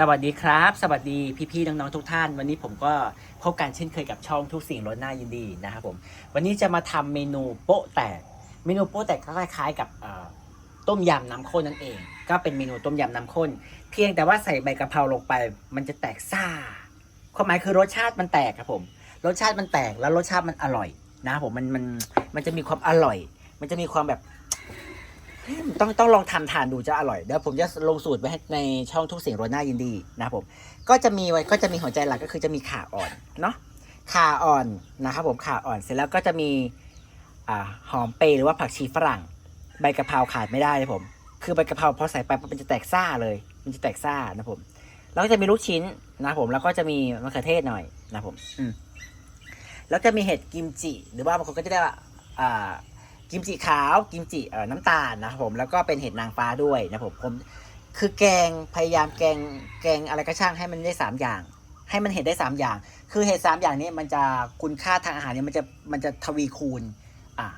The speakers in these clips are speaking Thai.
สวัสดีครับ สวัสดีพี่ๆน้องๆทุกท่าน วันนี้ผมก็พบกันเช่นเคยกับช่องทุกสิ่งรสน่ายินดีนะครับผมวันนี้จะมาทำเมนูโป๊ะแตกเมนูโป๊ะแตกก็คล้ายๆกับต้มยำน้ำข้นนั่นเอง ก็เป็นเมนูต้มยำน้ำข้น เพียงแต่ว่าใส่ใบกะเพราลงไป มันจะแตกซ่าความหมายคือรสชาติมันแตกครับผมรสชาติมันแตกแล้วรสชาติมันอร่อย นะครับผมมันมันมันจะมีความอร่อย มันจะมีความแบบ ต้องต้องลองทำทานดูจะอร่อยเดี๋ยวผมจะลงสูตรไว้ให้ในช่องทุกเสียงโรน่ายินดีนะครับผม ก็จะมีไว้ก็จะมีหัวใจหลักก็คือจะมีขาอ่อนเนาะขาอ่อนนะครับผมขาอ่อนเสร็จแล้วก็จะมีอ่าหอมเปรย์หรือว่าผักชีฝรั่ง ใบกะเพราขาดไม่ได้เลยผม คือใบกะเพราพอใส่ไปมันจะแตกซ่าเลย มันจะแตกซ่านะผมแล้วก็จะมีลูกชิ้นนะครับผมแล้วก็จะมีมะเขือเทศหน่อยนะผม อืมแล้วจะมีเห็ดกิมจิ หรือว่าบางคนก็จะเรียกว่าอ่า กิมจิขาวกิมจิเอ่อน้ำตาลนะครับผมแล้วก็เป็นเห็ดนางฟ้าด้วยนะผมผมคือแกงพยายามแกงแกงอะไรก็ช่างให้มันได้สามอย่าง ให้มันเห็ดได้สามอย่าง คือเห็ดสามอย่างนี้มันจะคุณค่าทางอาหารเนี่ยมันจะมันจะทวีคูณอ่า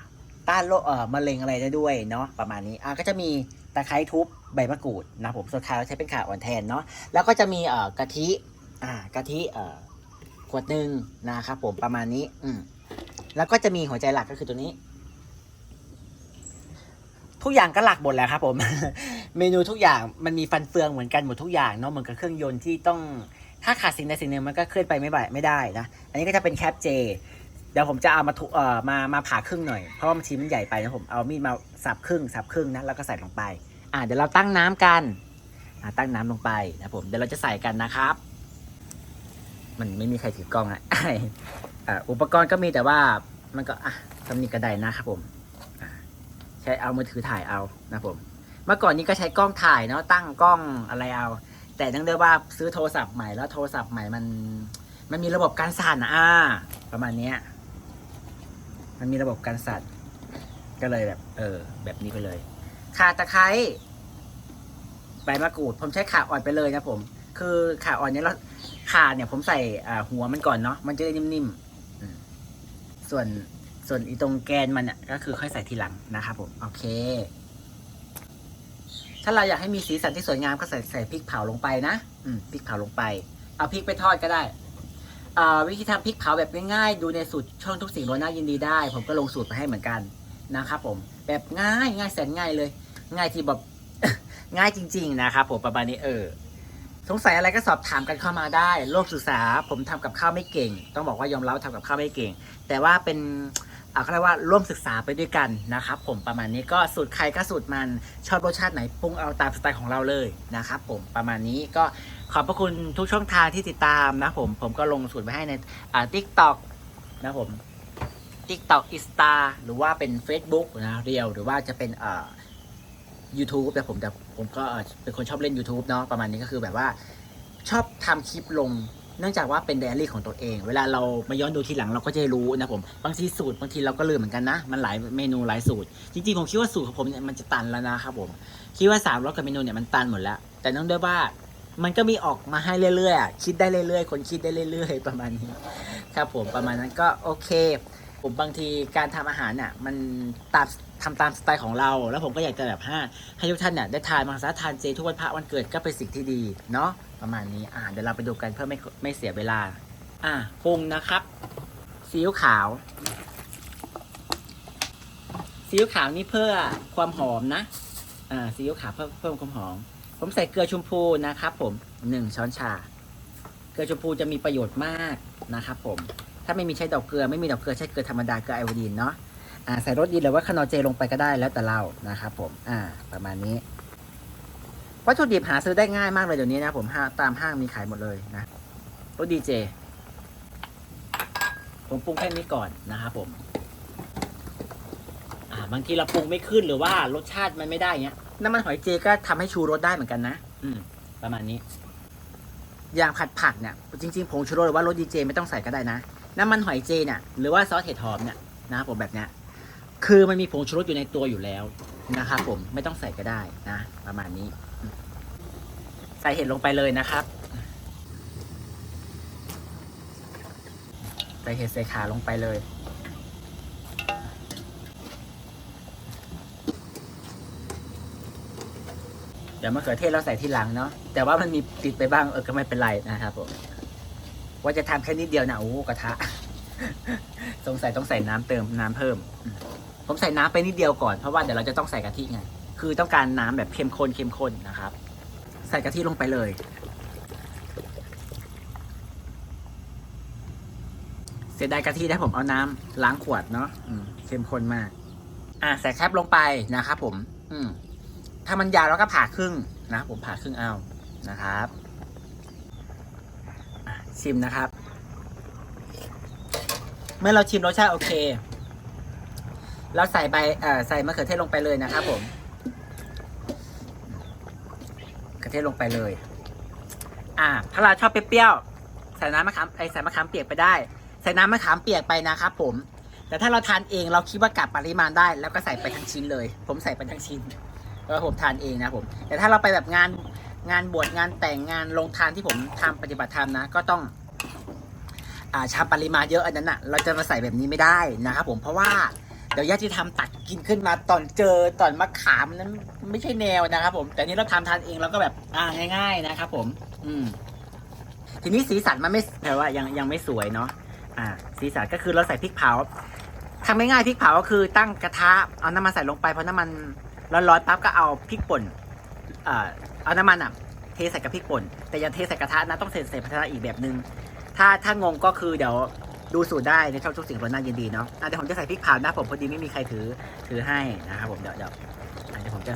ต้านโรคเอ่อมะเร็งอะไรได้ด้วยเนาะประมาณนี้อ่าก็จะมีตะไคร้ทุบใบมะกรูดนะผมส่วนขาวใช้เป็นขาอ่อนแทนเนาะแล้วก็จะมีเอ่อกะทิอ่ากะทิเอ่อขวดหนึ่งนะครับผมประมาณนี้อืมแล้วก็จะมีหัวใจหลักก็คือตัวนี้ ทุกอย่างก็หลักหมดแล้วครับผม เมนูทุกอย่างมันมีฟันเฟืองเหมือนกันหมดทุกอย่างเนาะเหมือนกับเครื่องยนต์ที่ต้องถ้าขาดสิ่งใดสิ่งหนึ่งมันก็เคลื่อนไปไม่ได้ไม่ได้นะ อันนี้ก็จะเป็นแคปเจเดี๋ยวผมจะเอามาทุเอ่อมามาผ่าครึ่งหน่อยเพราะว่าบางทีมันใหญ่ไปนะผมเอามีดมาสับครึ่งสับครึ่งนะแล้วก็ใส่ลงไป อ่าเดี๋ยวเราตั้งน้ำกันอ่าตั้งน้ำลงไปนะผมเดี๋ยวเราจะใส่กันนะครับ มันไม่มีใครถือกล้องอะอ่าอุปกรณ์ก็มีแต่ว่ามันก็อะทำนี่กระไดนะครับผม ใช้เอามือถือถ่ายเอานะผม เมื่อก่อนนี้ก็ใช้กล้องถ่ายเนาะตั้งกล้องอะไรเอา แต่ตั้งเดียวว่าซื้อโทรศัพท์ใหม่แล้วโทรศัพท์ใหม่มัน มันมีระบบการสั่นอะอ่าประมาณเนี้ยมันมีระบบการสั่นก็เลยแบบ เออ แบบนี้ไปเลยขาตะไคร้ใบมะกรูด ผมใช้ขาอ่อนไปเลยนะผม คือขาอ่อนเนี้ยเราขาเนี่ย ผมใส่หัวมันก่อนเนาะมันจะได้นิ่มๆส่วน ส่วนอีตรงแกนมันเนี่ยก็คือค่อยใส่ทีหลังนะครับผม โอเค ถ้าเราอยากให้มีสีสันที่สวยงามก็ใส่ใส่พริกเผาลงไปนะ อืมพริกเผาลงไป เอาพริกไปทอดก็ได้อ่าวิธีทำพริกเผาแบบง่ายๆ ดูในสูตรช่องทุกสิ่งโรน่ายินดีได้ ผมก็ลงสูตรไปให้เหมือนกันนะครับผม แบบง่ายง่ายแสนง่ายเลย ง่ายที่แบบง่ายจริง ๆ นะครับผมประมาณนี้เออสงสัยอะไรก็สอบถามกันเข้ามาได้ โลกศึกษา ผมทำกับข้าวไม่เก่ง ต้องบอกว่ายอมรับว่าทำกับข้าวไม่เก่ง แต่ว่าเป็น อ่าเขาเรียกว่าร่วมศึกษาไปด้วยกันนะครับผมประมาณนี้ก็สูตรใครก็สูตรมันชอบรสชาติไหนปรุงเอาตามสไตล์ของเราเลยนะครับผมประมาณนี้ก็ขอบพระคุณทุกช่องทางที่ติดตามนะผมผมก็ลงสูตรไว้ให้ในอ่าทิกตอกนะผม TikTok i n s t a หรือว่าเป็น Facebook นะเรียวหรือว่าจะเป็นอ่า YouTube แต่ผมแต่ผมก็เป็นคนชอบเล่น YouTube เนาะประมาณนี้ก็คือแบบว่าชอบทำคลิปลง เนื่องจากว่าเป็นไดอารี่ของตัวเอง เวลาเรามาย้อนดูทีหลังเราก็จะรู้นะผมบางทีสูตรบางทีเราก็ลืมเหมือนกันนะ มันหลายเมนูหลายสูตร จริงๆผมคิดว่าสูตรของผมเนี่ยมันจะตันแล้วนะครับผมคิดว่าสามรสกับเมนูเนี่ยมันตันหมดแล้ว แต่ต้องด้วยว่ามันก็มีออกมาให้เรื่อยๆคิดได้เรื่อยๆ คนคิดได้เรื่อย ๆ ประมาณนี้ครับผมประมาณนั้นก็โอเค ผมบางทีการทำอาหารเนี่ยมันตามทำตามสไตล์ของเรา แล้วผมก็อยากจะแบบห้าให้ทุกท่านเนี่ยได้ทานมังสวิรัติทานเจทุกวันพระวันเกิดก็เป็นสิ่งที่ดีเนาะประมาณนี้อ่าเดี๋ยวเราไปดูกันเพื่อไม่ไม่เสียเวลา อ่าปรุงนะครับซีอิ๊วขาวซีอิ๊วขาวนี่เพื่อความหอมนะอ่าซีอิ๊วขาวเพื่อเพิ่มความหอม ผมใส่เกลือชมพูนะครับ ผมหนึ่งช้อนชา เกลือชมพูจะมีประโยชน์มากนะครับผม ถ้าไม่มีใช้ดอกเกลือไม่มีดอกเกลือใช้เกลือธรรมดาเกลือไอโอดีนเนาะอ่าใส่รสดีหรือว่าคานอเจลงไปก็ได้แล้วแต่เรานะครับผมอ่าประมาณนี้ วัตถุดิบหาซื้อได้ง่ายมากเลยเดี๋ยวนี้นะผมตามห้างมีขายหมดเลยนะรสดีเจผมปรุงแค่นี้ก่อนนะครับผมบางทีเราปรุงไม่ขึ้นหรือว่ารสชาติมันไม่ได้เงี้ยน้ำมันหอยเจก็ทำให้ชูรสได้เหมือนกันนะ อืม ประมาณนี้ อย่างผัดผักเนี่ย จริงๆผงชูรสหรือว่ารสดีเจไม่ต้องใส่ก็ได้นะ น้ำมันหอยเจเนี่ยหรือว่าซอสเห็ดหอมเนี่ยนะครับผมแบบเนี้ยคือมันมีผงชูรสอยู่ในตัวอยู่แล้วนะครับผมไม่ต้องใส่ก็ได้นะ ประมาณนี้ ใส่เห็ดลงไปเลยนะครับ ใส่เห็ดใส่ขาลงไปเลย เดี๋ยวดี๋ยวมะเขือเทศเราใส่ทีหลังเนาะแต่ว่ามันมีติดไปบ้างเออก็ไม่เป็นไรนะครับผม ว่าจะทำแค่นิดเดียวนะโอ้กระทะ สงสัยต้องใส่น้ำเติมน้ำเพิ่ม ผมใส่น้ำไปนิดเดียวก่อนเพราะว่าเดี๋ยวเราจะต้องใส่กะทิไง คือต้องการน้ำแบบเข้มข้นเข้มข้นนะครับ ใส่กะทิลงไปเลย เสียดายกะทิได้ผมเอาน้ำล้างขวดเนาะอืเข้มข้นมาก อะใส่แคปลงไปนะครับผม อืมถ้ามันยาวเราก็ผ่าครึ่งนะผมผ่าครึ่งเอานะครับ ชิมนะครับ เมื่อเราชิมรสชาติโอเค เราใส่ใบเอ่อใส่มะเขือเทศลงไปเลยนะครับผมกระเทศลงไปเลย อ่าถ้าเราชอบเปรี้ยวๆใส่น้ำมะขามไอใส่มะขามเปียกไปได้ ใส่น้ำมะขามเปียกไปนะครับผม แต่ถ้าเราทานเองเราคิดว่ากะปริมาณได้ แล้วก็ใส่ไปทั้งชิ้นเลย ผมใส่ไปทั้งชิ้นแล้วผมทานเองนะผม แต่ถ้าเราไปแบบงาน งานบวชงานแต่งงานลงทานที่ผมทำปฏิบัติธรรมนะ ก็ต้องอ่าชามปริมาณเยอะอันนั้นอะ เราจะมาใส่แบบนี้ไม่ได้นะครับผมเพราะว่าเดี๋ยวญาติธรรมตักกินขึ้นมาตอนเจอตอนมะขามนั้นไม่ใช่แนวนะครับ ผม แต่นี้เราทำทานเองเราก็แบบอ่าง่าย ๆนะครับผม อืม ทีนี้สีสันมันไม่แปลว่ายังยังไม่สวยเนาะอ่า สีสันก็คือเราใส่พริกเผาทำง่ายๆพริกเผาก็คือตั้งกระทะเอาน้ำมันใส่ลงไปพอน้ำมันร้อนๆปั๊บก็เอาพริกป่นอ่อ เอาน้ำมันอะเทใส่กับพริกป่น แต่อย่าเทใส่กระทะนะต้องเทใส่ภาชนะอีกแบบนึง ถ้าถ้างงก็คือเดี๋ยวดูสูตรได้ในช่องทุกสิ่งบนหน้ายินดีเนาะเดี๋ยวผมจะใส่พริกเผานะผมพอดีไม่มีใครถือถือให้นะครับผมเดี๋ยวเดี๋ยวเดี๋ยวผมจะ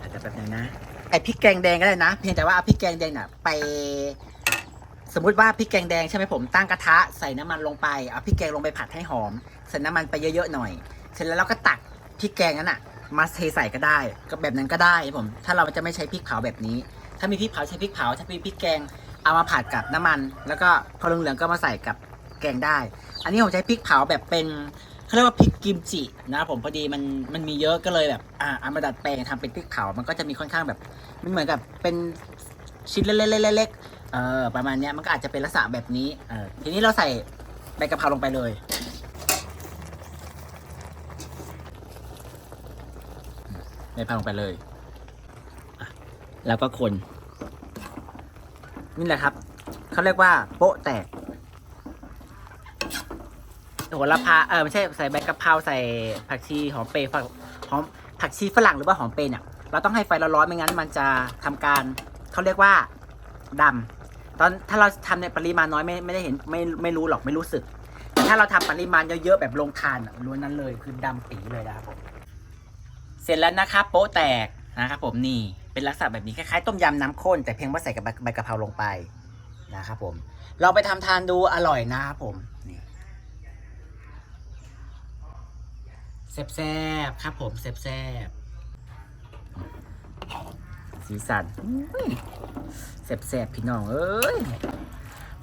อาจจะแบบนึงนะไอพริกแกงแดงก็ได้นะ เพียงแต่ว่าเอาพริกแกงแดงน่ะไป สมมุติว่าพริกแกงแดงใช่ไหมผมตั้งกระทะใส่น้ำมันลงไปเอาพริกแกงลงไปผัดให้หอมใส่น้ำมันไปเยอะๆหน่อย เสร็จแล้วเราก็ตักพริกแกงนั้นอะ มาเทใส่ก็ได้ก็แบบนั้นก็ได้ผม ถ้าเราจะไม่ใช้พริกเผาแบบนี้ ถ้ามีพริกเผาใช้พริกเผาถ้ามีพริกแกงเอามาผัดกับน้ำมัน แล้วก็พอเหลืองๆก็มาใส่กับแกงได้ อันนี้ผมใช้พริกเผาแบบเป็นเขาเรียกว่าพริกกิมจินะผมพอดีมันมันมีเยอะก็เลยแบบอ่าเอามาดัดแปลงทำเป็นพริกเผามันก็จะมีค่อนข้างแบบมันเหมือนกับเป็นชิ้นเล็กๆๆๆเออประมาณเนี้ยมันก็อาจจะเป็นลักษณะแบบนี้เออทีนี้เราใส่ใบกะเพราลงไปเลย ใบกะเพราลงไปเลย แล้วก็คน นี่แหละครับ เขาเรียกว่า โป๊ะแตกโหระพาเออไม่ใช่ใส่ใบกะเพราใส่ผักชีหอมเปรย์ผักหอมผักชีฝรั่งหรือว่าหอมเปรย์เนี่ยเราต้องให้ไฟร้อนๆไม่งั้น มันจะทำการเขาเรียกว่าดำตอนถ้าเราทำในปริมาณน้อยไม่ไม่ได้เห็นไม่ไม่รู้หรอกไม่รู้สึก แต่ถ้าเราทำปริมาณเยอะๆแบบลงทานล้วนนั้นเลยคือดำปีเลยนะครับผม เสร็จแล้วนะครับโป๊ะแตกนะครับผมนี่เป็นลักษณะแบบนี้คล้ายๆต้มยำน้ำข้น แต่เพียงว่าใส่กับใบกะเพราลงไปนะครับผมเราไปทำทานดูอร่อยนะครับผมนี่แซ่บๆครับผมแซ่บๆสีสันแซ่บๆพี่น้องเอ้ย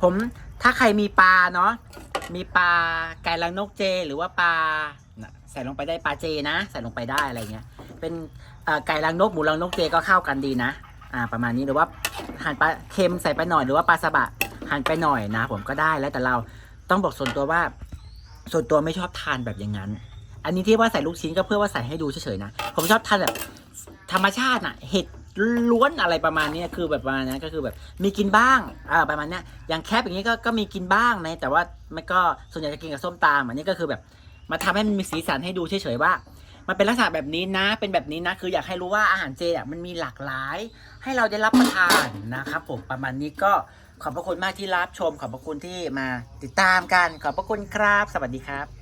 ผมถ้าใครมีปลาเนาะมีปลาไก่ลังนกเจ หรือว่าปลาใส่ลงไปได้ปลาเจนะ ใส่ลงไปได้อะไรเงี้ย เป็นไก่ลังนกหมูลังนกเจก็เข้ากันดีนะ อ่า ประมาณนี้หรือว่าหั่นปลาเค็มใส่ไปหน่อยหรือว่าปลาสบะหั่นไปหน่อยนะ ผมก็ได้แล้วแต่เราต้องบอกส่วนตัวว่า ส่วนตัวไม่ชอบทานแบบอย่างนั้น อันนี้ที่ว่าใส่ลูกชิ้นก็เพื่อว่าใส่ให้ดูเฉยๆนะผมชอบทานแบบธรรมชาติน่ะเห็ดล้วนอะไรประมาณนี้คือแบบประมาณนั้นก็คือแบบมีกินบ้างอ่าประมาณนี้อย่างแคบอย่างนี้ก็ก็มีกินบ้างนะแต่ว่าไม่ก็ส่วนใหญ่จะกินกับส้มตำอันนี้ก็คือแบบมาทำให้มันมีสีสันให้ดูเฉยๆว่า มันเป็นลักษณะแบบนี้นะ เป็นแบบนี้นะ คืออยากให้รู้ว่าอาหารเจอะมันมีหลากหลาย ให้เราได้รับประทานนะครับผมประมาณนี้ก็ขอบพระคุณมากที่รับชม ขอบพระคุณที่มาติดตามกัน ขอบพระคุณครับ สวัสดีครับ